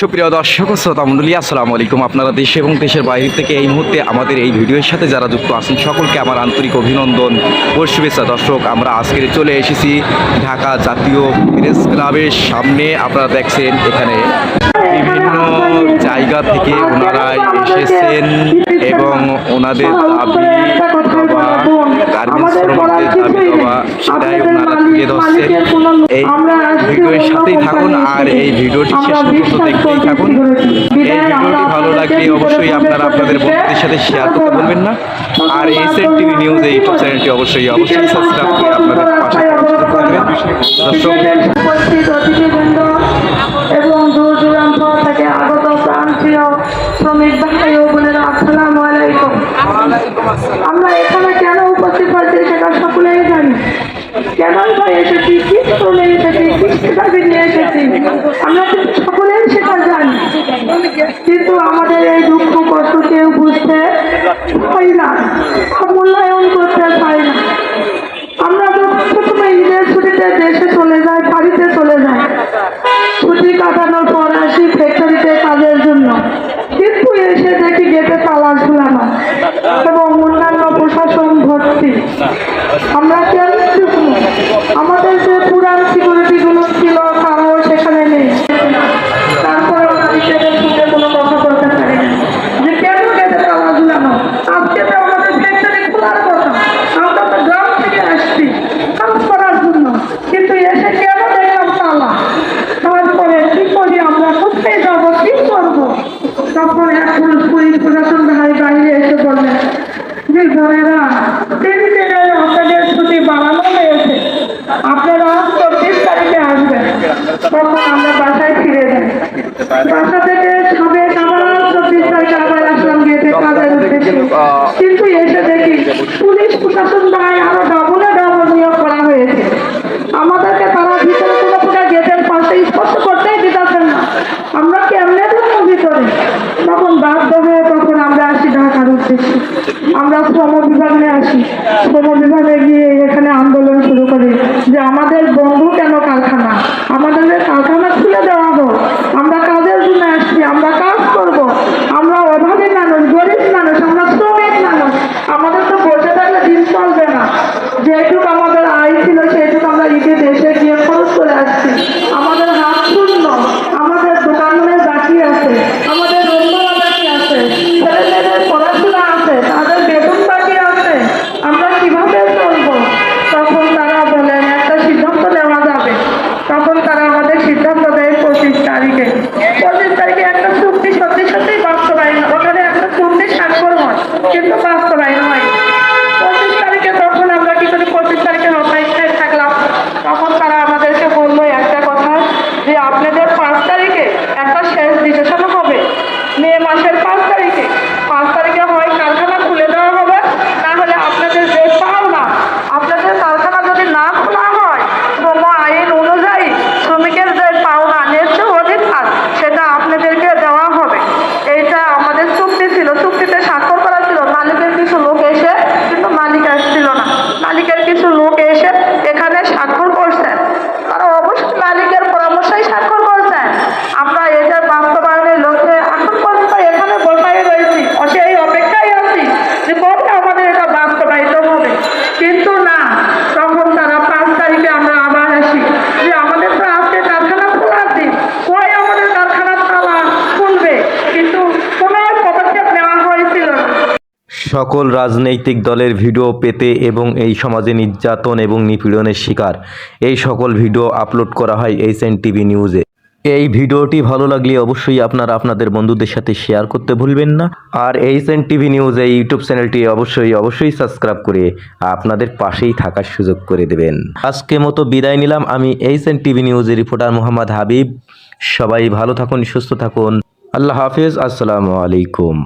সুপ্রিয় দর্শক শ্রোতা মণ্ডলী, আসসালামু আলাইকুম। আপনারা দেশ এবং দেশের বাইরে থেকে এই মুহূর্তে আমাদের এই ভিডিওর সাথে যারা যুক্ত আছেন, সকলকে আমার আন্তরিক অভিনন্দন ও শুভেচ্ছা। দর্শক, আমরা আজকে চলে এসেছি ঢাকা জাতীয় প্রেস ক্লাবের সামনে। আপনারা দেখছেন এখানে বিভিন্ন জায়গা থেকে ওনারা এসেছেন এবং ওনাদের গার্মেন্টস শ্রমিকদের দাবি দেওয়া সেটাই ওনারা তুলে এই ভিডিওর সাথেই থাকুন আর এই ভিডিওটি শেষ পর্যন্ত দেখতেই থাকুন। এই ভিডিওটি ভালো লাগলে অবশ্যই আপনারা আপনাদের বন্ধুদের সাথে শেয়ার করতে বলবেন না। আর এস এন টিভি নিউজ এই ইউটিউব চ্যানেলটি অবশ্যই অবশ্যই সাবস্ক্রাইব করে আপনাদের পাশে দর্শক আমরা এখানে কেন উপস্থিত হয়েছি সেটা সকলেই জানি। কেনই বা এসেছি? কি নিয়ে এসেছি? আমরা সকলেই সেটা জানি। কিন্তু আমাদের এই দুঃখ, কষ্ট কেউ বুঝতে পারি না মূল্যায়ন করতে পারি না। আমরা প্রথমে ঈদের ছুটিতে দেশে চলে যাই, বাড়িতে চলে যাই। ছুটি কাটানোর পর আসি ফ্যাক্টরিতে কাজের জন্য। কিন্তু এসে দেখি গেটে তালা ঝুলানো। এবং আমরা কেন ঢুকবো? আমাদের যে পুরান সিকিউরিটি গুলো ছিল তারাও সেখানে নেই তারপরে ওরা নিজেদের সঙ্গে কোনো কথা বলতে পারে না যে কেন গেটে তালা ঝুলানো আজকে তো আমাদের ফ্যাক্টরি খোলার কথা আমরা তো গ্রাম থেকে আসছি কাজ করার জন্য কিন্তু এসে কেন দেখলাম তালা তারপরে কি করি আমরা কোথায় যাব কি করব তখন এখন পুলিশ প্রশাসন ভাই বাইরে এসে বললেন বোনেরা তিন দিনের তারিখে আসবেন। তখন আমরা বাসায় ফিরে যাই। বাসা থেকে সবে আবার চব্বিশ কিন্তু এসে দেখি পুলিশ প্রশাসন ভাই আরও ডাবলে ডাবল নিয়োগ করা হয়েছে। আমাদেরকে তারা ভিতরে কোনো প্রকার গেটের পাশে স্পর্শ করতেই দিতেছেন না। আমরা কেমনে ঢুকবো ভিতরে? তখন বাধ্য হয়ে তখন আমরা আসি ঢাকার উদ্দেশ্যে। আমরা শ্রম বিভাগে আসি। শ্রম বিভাগে গিয়ে এখানে আন্দোলন শুরু করি যে আমাদের সকল রাজনৈতিক দলের ভিডিও পেতে এবং এই সমাজে নির্যাতন এবং নিপীড়নের শিকার। এই সকল ভিডিও আপলোড করা হয় এইচ এন টিভি নিউজে। এই ভিডিওটি ভালো লাগলে অবশ্যই আপনারা আপনাদের বন্ধুদের সাথে শেয়ার করতে ভুলবেন না। আর এইচ এন টিভি নিউজ এই ইউটিউব চ্যানেলটি অবশ্যই অবশ্যই সাবস্ক্রাইব করে আপনাদের পাশেই থাকার সুযোগ করে দেবেন। আজকে মতো বিদায় নিলাম। আমি এইচ এন টিভি নিউজের রিপোর্টার মোহাম্মদ হাবিব। সবাই ভালো থাকুন, সুস্থ থাকুন। আল্লাহ হাফিজ। আসসালামু আলাইকুম।